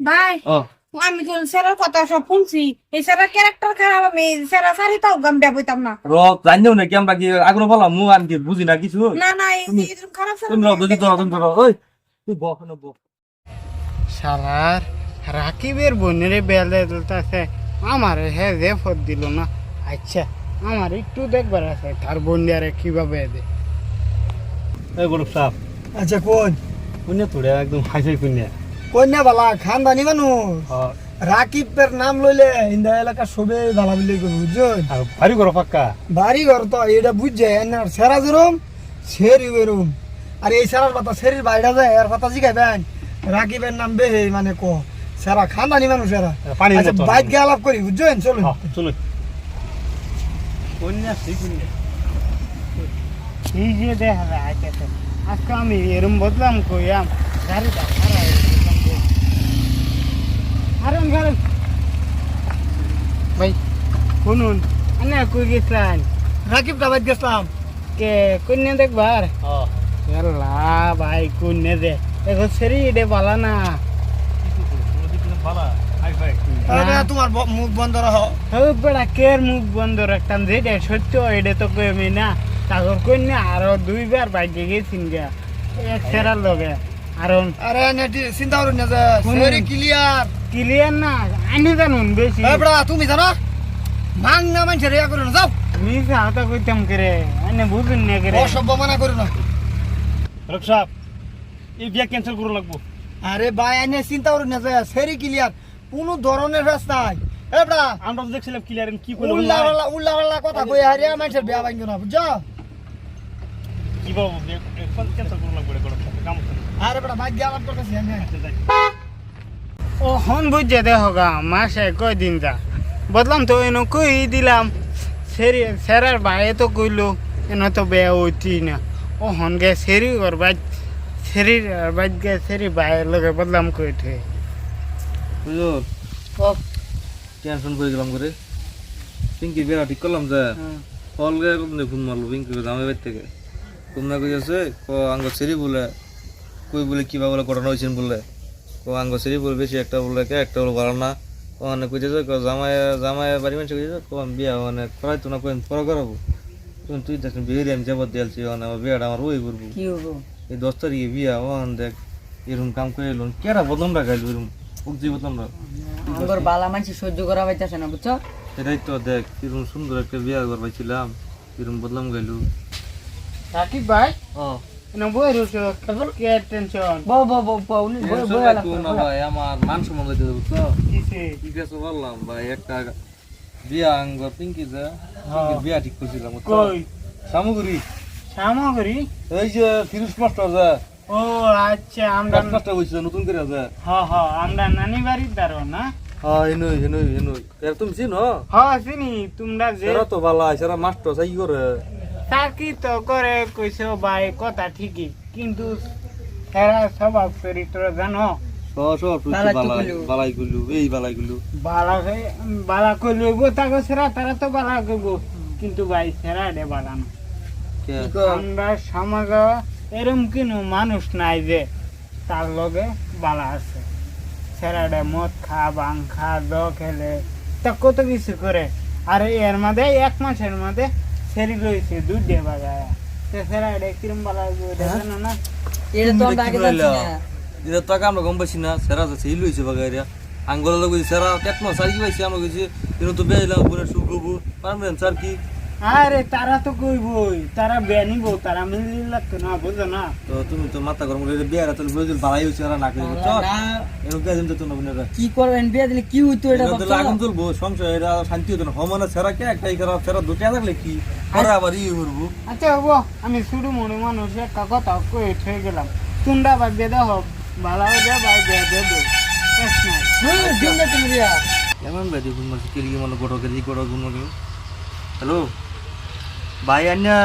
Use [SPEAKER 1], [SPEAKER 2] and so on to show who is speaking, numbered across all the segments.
[SPEAKER 1] ভাই
[SPEAKER 2] ও।
[SPEAKER 1] আমি তো স্যারের কথা সব শুনছি। এই স্যারের ক্যারেক্টার খারাপ আমি স্যারা সারি তাও গাম বইতাম না।
[SPEAKER 2] র জানিও না কি আমরা কি আগ্রহ বললাম মু আর কি বুঝি না কিছু?
[SPEAKER 1] না না এই খারাপ
[SPEAKER 2] তুমি রাও দুজি তো তুমি রাও ওই তুই বহ না
[SPEAKER 3] সারার রাকিবের বোনের বেলে দিলতাছে। আমার হে যে ফোর দিল না। আচ্ছা আমার একটু দেখবার আছে তার বন্যারে কীভাবে দে।
[SPEAKER 2] এই গোলক সাহেব
[SPEAKER 4] আচ্ছা কোন
[SPEAKER 2] কোনে তোরে একদম হাই ফাই কোনে
[SPEAKER 4] কন্যা বালা খানদানি মানুষ। রাকিবের নাম লইলে ইন্দা এলাকা সবে বালা বলে কই বুঝছেন
[SPEAKER 2] ভারী করো পাক্কা?
[SPEAKER 4] বাড়ি ঘর তো এটা বুঝছে এনার সেরা যেরম সেরি এরম আর এই সেরার পাতা সেরির বাইরে যায় এর পাতা জিগাইবেন রাকিবের নাম বেহে মানে ক সেরা খানদানি মানুষ এরা।
[SPEAKER 2] পানি
[SPEAKER 4] আচ্ছা বাইক গিয়ে আলাপ করি বুঝছেন চলুন।
[SPEAKER 2] চলো কোনে ঠিক কোনে
[SPEAKER 3] এই যে দেখা যায় আজকে আমি এরম বদলাম কইয়াম গাড়িটা খারাপ হারুন হারুন ভাই। শুনুন আনে কই গেছেন?
[SPEAKER 4] রাকিব দাবাই গেছিলাম।
[SPEAKER 3] কে কন্যা দেখবার? আল্লাহ ভাই কন্যা দে? এখন সেরি এটা বালা না।
[SPEAKER 4] তোমার মুখ বন্ধ রাখো।
[SPEAKER 3] বেড়া কের মুখ বন্ধ রাখতাম যেটা সত্য এটা তো কই আমি না। তাগর কন্যা আরও দুইবার বাইকে গেছিন গা। এক সেরার লগে। আর
[SPEAKER 4] আরে চিন্তা করুন না যে ক্লিয়ার
[SPEAKER 3] ক্লিয়ার না আনি জানুন বেশি।
[SPEAKER 4] তুমি জানো? মাং না মানুষের ইয়া করুন যাও।
[SPEAKER 3] মিশা হতা কইতাম করে আনে বুঝুন না করে।
[SPEAKER 4] অসভ্য মানা করুন না।
[SPEAKER 2] গোলক সাহেব এই বিয়া ক্যান্সেল করো লাগবো।
[SPEAKER 4] আরে ভাই আইনে চিন্তা করুন না যে সেরি ক্লিয়ার কোনো ধরনের রাস্তায় এ বড়া
[SPEAKER 2] আমরা তো দেখছিলাম ক্লিয়ার কি করল
[SPEAKER 4] উল্লা পাল্লা উল্লা পাল্লা কথা কই হারিয়া মানুষের বিয়া ভাঙ্গো না বুঝছ?
[SPEAKER 2] কি বলব ক্যান্সেল করো লাগবো সাহেব কাম
[SPEAKER 4] আরে বড়া ভাগ্য আলাপ করতেছি আমি
[SPEAKER 3] ও হন বুঝছে দেখো গা মাসে কয় দিন যা। বদলাম তো এনো কই দিলাম। সেরি সেরার ভাই তো কইলো এনো তো বেয়া হইতি না। ও হন গে সেরি ওর বাইক সেরির বাইক গে সেরি ভাইয়ের লগে বদলাম কই থে
[SPEAKER 2] বুঝলো টেনশন করে গেলাম করে পিঙ্কি বিয়া ঠিক করলাম যে ফল গে কোন ফোন মারলো পিঙ্কি দামে বাইর থেকে। কোন না কইছে ক আঙ্গ সেরি বলে কই বলে কিবা বলে ঘটনা হয়েছেন বলে। ক আঙ্গ সেরি বলে বেশি একটা বলে কে একটা বলে ভালো না ওখানে কইতেছে জামাই জামাই বাড়ি মানুষ কইতেছে ক আমি বিয়া মানে করাই তো না কইন পর করাবো। তুই তুই দেখ বিয়ে আমি যাবত দিয়েছি ওখানে আমার বিয়াটা আমার ওই করব।
[SPEAKER 1] কি হব
[SPEAKER 2] এই দশ তারিখে বিয়া ওখান দেখ এরকম কাম করে এলো। কেরা বদলাম রাখাইলো এরকম? উগজি বদলাম রাখ
[SPEAKER 1] আমার বালা মানুষ সহ্য করা পাইতাছে না বুঝছ?
[SPEAKER 2] এটাই তো দেখ কিরম সুন্দর একটা বিয়া ঘর পাইছিলাম কিরম বদলাম গাইলু।
[SPEAKER 3] রাকিব ভাই?
[SPEAKER 2] ও।
[SPEAKER 3] এনো বই রুছো কে টেনশন
[SPEAKER 1] বউ বউ বউ বউ উনি বউ আলাপ করো, বউ।
[SPEAKER 2] ভাই আমার মান সম্মান দিতে বুঝছ
[SPEAKER 3] কিসে
[SPEAKER 2] ঠিক আছে বললাম ভাই একটা বিয়া আঙ্গ পিঙ্কি যা
[SPEAKER 3] হ্যাঁ।
[SPEAKER 2] বিয়া ঠিক করছিলাম?
[SPEAKER 3] কই?
[SPEAKER 2] সামগ্রী।
[SPEAKER 3] সামগ্রী?
[SPEAKER 2] এই যে ফিরুজ মাস্টার যা
[SPEAKER 3] ও আচ্ছা আমরা
[SPEAKER 2] মাস্টার হয়েছে নতুন করে যা।
[SPEAKER 3] হ হ আমরা নানি বাড়ির দারো না?
[SPEAKER 2] হ্যাঁ এনুই এনুই এনুই তুমি চিনো?
[SPEAKER 3] হ চিনি। তোমরা যে
[SPEAKER 2] তো ভালো সেরা মাস্টার চাই কি করে।
[SPEAKER 3] চাকরি তো করে কইছো ভাই কথা ঠিকই। কিন্তু এরা স্বভাব চরিত্র জানো? কিন্তু ভাই সেরা রে আমরা সমাজ এরম কিনো মানুষ নাই যে তার লগে বালা আছে। সেরাডে মদ খা বাং খা দ খেলে তা কত কিছু করে। আর এর মধ্যে এক মাসের মধ্যে সেরি লইছে দুধ দিয়ে বাগায় সে সেরাডে কিরম বালা জানো না
[SPEAKER 1] এটা তো আমরা আগে জানছি না
[SPEAKER 2] এটা টাকা আমরা গম পাইছি না সেরা যাচ্ছে ইলু হয়েছে বাগাইরা আঙ্গল লোক সেরা টেক মাস কি পাইছি আমরা কইছি কিন্তু তো বেইলাম পুরো সুখ গবু পারবেন স্যার কি
[SPEAKER 3] আরে তারা তো কইবই তারা বেনিব তারা মিলি লাগতো না বুঝো না।
[SPEAKER 2] তো তুমি তো মাথা গরম করে বিয়ারা তো বুঝল বালাই হইছে আর না কইবো। চল
[SPEAKER 1] না,
[SPEAKER 2] এরকম কাজ তো না বুনেরা।
[SPEAKER 1] কি করবেন বিয়ে দিলে কি হইতো এটা
[SPEAKER 2] তো আগুন চলবো সংসার এটা শান্তি হতো না। হমানে সেরা কে একটাই খারাপ সেরা দুটা থাকলে কি? পরে আবার ই করব।
[SPEAKER 3] আচ্ছা হব আমি শুরু মনে মানুষ একটা কথা কয়ে থেকে গেলাম। তোমরা বা বেদা হোক ভালো হয়ে যা দো
[SPEAKER 1] হুম, দিন না তুমি বিয়া
[SPEAKER 2] এমন কেলি মনে গড়ো কেলি গড়ো গুণ হ্যালো ভাই আন্যা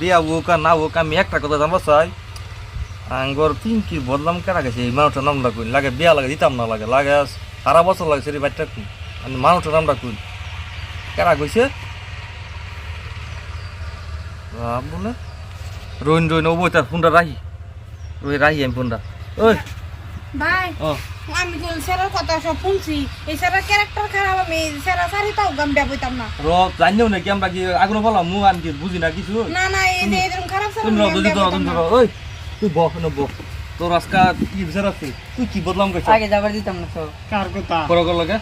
[SPEAKER 2] বিয়া আর না হোক আমি একটা কথা জানব চাই। আঙ্গর পিঙ্কি বদলাম কেনা গেছে? এই মানুষটার নামটা কই? লাগে বিয়া লাগে দিতাম না লাগে লাগে সারা বছর লাগে সেটি বাচ্চা কই? আমি মানুষটার নামটা কই? কেনা কইছে? আহ, বলে? রইন রইন ও বই তার ফোনটা রাহি রই রাহি আমি ফোনটা। ওই
[SPEAKER 1] ভাই
[SPEAKER 2] ও।
[SPEAKER 1] আমি তো স্যারের কথা সব শুনছি। এই স্যারের ক্যারেক্টার খারাপ আমি স্যারা সারি তাও গাম বেবইতাম না।
[SPEAKER 2] র জানিও নাকি আমরা কি আগ্রহ বললাম মু আমি কি বুঝি না কিছু?
[SPEAKER 1] না না এই যে এরকম খারাপ স্যার
[SPEAKER 2] তুমি র দুজি ধরো তুমি ধরো ওই তুই বহ না বহ। তোর আজকা কি বিচার আছে? তুই কি বদলাম গেছ
[SPEAKER 5] আগে যাবার দিতাম না তো।
[SPEAKER 3] কার কথা?
[SPEAKER 2] করো কর লাগে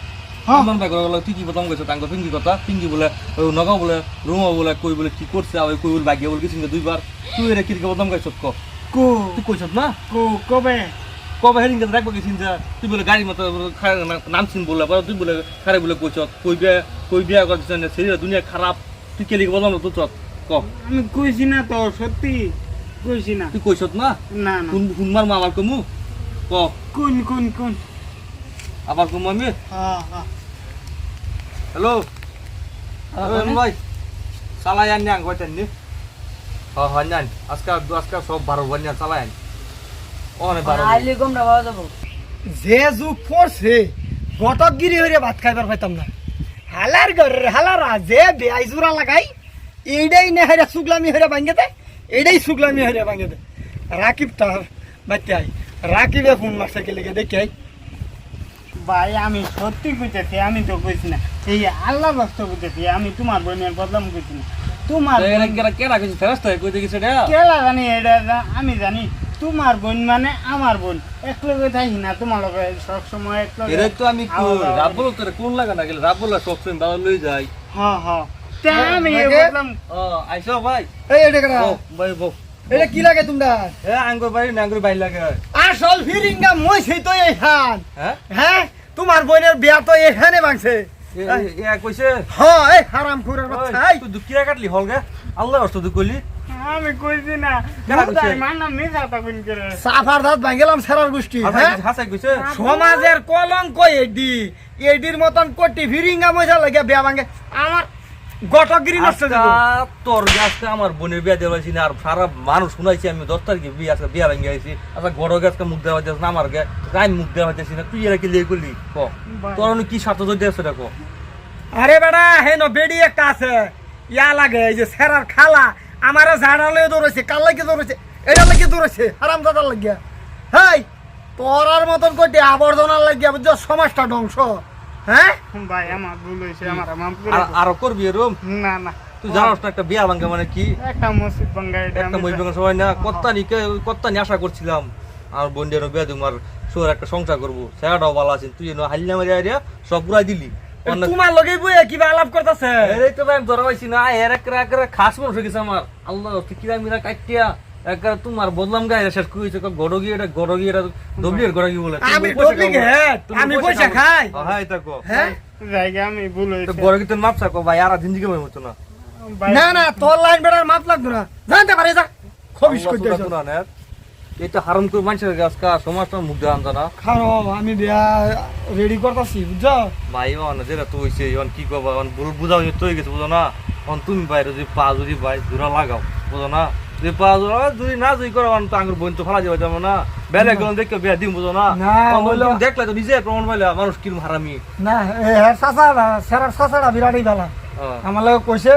[SPEAKER 3] হ্যাঁ।
[SPEAKER 2] আমার তুই কি বদলাম গেছ তাঙ্গ পিঙ্কি কথা? পিঙ্কি বলে ওই নগাও বলে রুমা বলে কই বলে কি করছে? আবার কই বলে বাগিয়া বলে কিছু দুইবার। তুই এরা কি বদলাম গেছ ক।
[SPEAKER 3] কো।
[SPEAKER 2] তুই কইছ না?
[SPEAKER 3] কো কবে?
[SPEAKER 2] কবে হেরিং রাখব গেছিন যা তুই বলে গাড়ি মতো নামছিন বলে পরে তুই বলে খারে বলে কইছ কই বিয়া কই বিয়া করছিস না শরীর দুনিয়া খারাপ তুই কেলি বদলাম না তো চত ক?
[SPEAKER 3] আমি কইছি না তো সত্যি কইছি না।
[SPEAKER 2] তুই কইছত না?
[SPEAKER 3] না
[SPEAKER 2] কোন কোন মার মা আবার কমু? ক?
[SPEAKER 3] কোন কোন কোন?
[SPEAKER 2] আবার কমু আমি?
[SPEAKER 3] হ্যাঁ হ্যাঁ।
[SPEAKER 2] হ্যালো? ভাই চালাই আনি আং কয়তেন নি? হ্যাঁ হ্যাঁ আন আজকাল আজকাল সব বারো বানি চালাই আন অনেক বারো
[SPEAKER 5] আইলে গমরা পাওয়া যাব।
[SPEAKER 4] যে যুগ পড়ছে গটকগিরি হইরে ভাত খাইবার পাইতাম না। হালার ঘরের হালারা যে বেআই জোড়া লাগাই এইটাই নে হাইরা সুগলামি হইরে ভাঙ্গে দেয় এইটাই সুগলামি হইরে ভাঙ্গে দেয় রাকিব তার বাচ্চা আই রাকিবে ফোন মারছে কে লেগে দেখি আই
[SPEAKER 3] ভাই আমি সত্যি কইতেছি আমি তো কইছি না। এই আল্লাহ বাস্তব কইতেছি আমি তোমার বোনের বদলাম কইছি না। তোমার বোন-
[SPEAKER 2] কেরা কিছু ফেরস্ত কইতে গেছে
[SPEAKER 3] কেলা জানি এটা আমি জানি। তোমার বোন মানে আমার বোন। এক লগে থাকি না তোমার লগে সবসময় এক লগে
[SPEAKER 2] এরে তো আমি
[SPEAKER 3] আলাদা
[SPEAKER 2] রাব বলো কোন লাগা না গেলে রাব বলো সবসময় বাবা লই যাই
[SPEAKER 3] হ্যাঁ হ্যাঁ তা আমি এ
[SPEAKER 4] লাগে?
[SPEAKER 3] বদলাম
[SPEAKER 2] ও আইসো ভাই।
[SPEAKER 4] এই এটা কেনা
[SPEAKER 2] ভাই বো
[SPEAKER 4] এটা কি লাগে তোমরা?
[SPEAKER 2] এ আঙ্গুর বাড়ি না আঙ্গুর বাড়ি লাগে।
[SPEAKER 4] আসল ফিরিঙ্গা মই সেই তো এইখান
[SPEAKER 2] হ্যাঁ?
[SPEAKER 4] হ্যাঁ? তোমার বোনের বিয়া তো এখানে ভাঙছে।
[SPEAKER 2] এ কইছে?
[SPEAKER 4] হ্যাঁ এই হারাম খুরের বাচ্চা
[SPEAKER 2] তুই দুকিরা কাটলি হলগে। আল্লাহ তুই কইলি।
[SPEAKER 3] আমি কইছি না।
[SPEAKER 4] সাফার দাঁত ভাঙলাম সেরার গোষ্ঠী হ্যাঁ?
[SPEAKER 2] হাসাই কইছে?
[SPEAKER 4] সমাজের কলঙ্ক এডি এডির মতন কোটি ফিরিঙ্গা মজা লাগে বিয়া ভাঙে। আমার গটগিরি নষ্ট
[SPEAKER 2] আজকা তোর গাছকে আমার বোনের বিয়া দেওয়া হয়েছি না আর সারা মানুষ শুনাইছি আমি দশ তারিখে বিয়ে আজকে বিয়া ভেঙে আইছি। আচ্ছা গড় গাছকে মুখ দেওয়া হইতেছে না আমার গে আমি মুখ দেওয়া হইতেছি না তুই এরা কি লিয়ে করলি? ক। তোর কি স্বার্থ যদি আছে দেখো
[SPEAKER 4] আরে বেটা হেন বেডি একটা আছে ইয়া লাগে এই যে সেরার খালা আমারে ঝাড়ালে দৌড়েছে কাল লাগে দৌড়েছে এটা লাগে দৌড়েছে হারাম দাদার লাগিয়া। হেই তোর আর মতন কোটি আবর্জনার লাগিয়া বুঝছ সমাজটা ধ্বংস। হ্যাঁ?
[SPEAKER 3] ভাই আমার ভুল হয়েছে আমার করে
[SPEAKER 2] আর আরও করবি এরম
[SPEAKER 3] না না।
[SPEAKER 2] তুই জানোস না একটা বিয়া ভাঙ্গা মানে কি?
[SPEAKER 3] একটা মসজিদ বাঙ্গা এটা
[SPEAKER 2] একটা মই ভাঙ্গা সবাই না কত্তানি কত্তানি আশা করছিলাম। আর বোনের বিয়া আর সোর একটা সংসার করব। সেটাও ভালো আছেন তুই হাল্লা মারি আরিয়া সব পুরাই দিলি।
[SPEAKER 4] তোমার বই কিবা আলাপ করতেছে?
[SPEAKER 2] এই তো ভাই আমি ধরা পাইছি না। এর এক এক খাস মানুষ গেছে আমার আল্লাহ কিরা মিরা কাটিয়া তোমার বদলাম গায়ে শেষ করেছে গড়গি এটা গড়গি এটা দবলির গড়গি বলে।
[SPEAKER 4] আমি ডবলি। আমি পয়সা খাই।
[SPEAKER 2] হ্যাঁ এটা কো
[SPEAKER 4] হ্যাঁ
[SPEAKER 3] জায়গা আমি ভুল
[SPEAKER 2] তো গড়গি তো মাপসা কো ভাই আর হতো না।
[SPEAKER 4] না না তোর লাইন বেড়ার মাপ লাগতো না। জানতে পারে যা। খবিস
[SPEAKER 2] সুরা কুরআনের, এটা হারাম করে মানুষের গাছ কা? সমাজটা মুখ দেওয়া আনতো না?
[SPEAKER 4] খারো আমি বিয়া রেডি করতেছি বুঝছ?
[SPEAKER 2] ভাই অন যেটা তো হইছে অন কি কবা অন ভুল বুঝাও তো হয়ে গেছে বুঝো না? অন তুমি বাইরে যদি পা যদি ভাই জোড়া লাগাও বুঝো না? যদি পা জোড়া যদি না যদি করো অন তো বোন তো ফেলা যাবে না? বেলে গেলাম দেখে বিয়া দিম বুঝো না? দেখলে তো নিজে প্রমাণ পাইলে মানুষ কিরম হারামি।
[SPEAKER 4] না হ্যাঁ সেরার চাচাড়া বিরাটই
[SPEAKER 2] হ্যাঁ।
[SPEAKER 4] আমার লাগে কইছে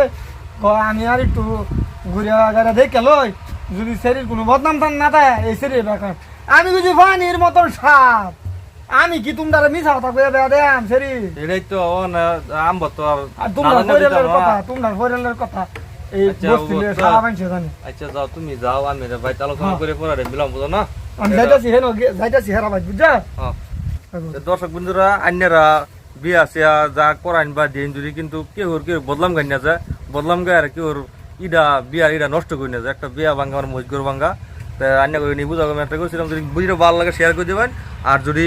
[SPEAKER 4] ক আমি আর একটু ঘুরে গাড়ি দেখে লই যদি শরীর কোনো বদনাম টান না দেয় এই শরীর বেকার আমি বুঝি পানির মতন সাপ আমি কি তোমরা মিশা কথা কয়ে বেয়া দেয়াম শরীর?
[SPEAKER 2] এটাই তো আম্ব তো আর
[SPEAKER 4] তোমরা। কথা তোমরা ফয়রেলের কথা। এই
[SPEAKER 2] আচ্ছা,
[SPEAKER 4] সারা জানি।
[SPEAKER 2] আচ্ছা যাও তুমি যাও আমি ভাই আলোচনা
[SPEAKER 4] হ্যাঁ।
[SPEAKER 2] করে পরে বিলাম বুঝো না?
[SPEAKER 4] আমি যাইতাছি হেন যাইতাছি হেরা ভাই বুঝছা?
[SPEAKER 2] হ্যাঁ। তো দর্শক বন্ধুরা আন্যারা বিয়া সিয়া যা করাইন বা দিন যদি কিন্তু কেউ বদলাম গাই না যায়। বদলাম গায় আর কেউ ইডা বিয়া ইডা নষ্ট করে না একটা বিয়া ভাঙ্গা আমার মজগুর ভাঙ্গা তা রান্না করে নিয়ে বুঝা একটা করছিলাম যদি বুঝিটা ভালো লাগে শেয়ার করে দেবেন আর যদি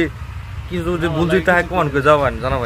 [SPEAKER 2] কিছু যদি ভুল যদি তাহে কমান করে যাবেন জানাবেন।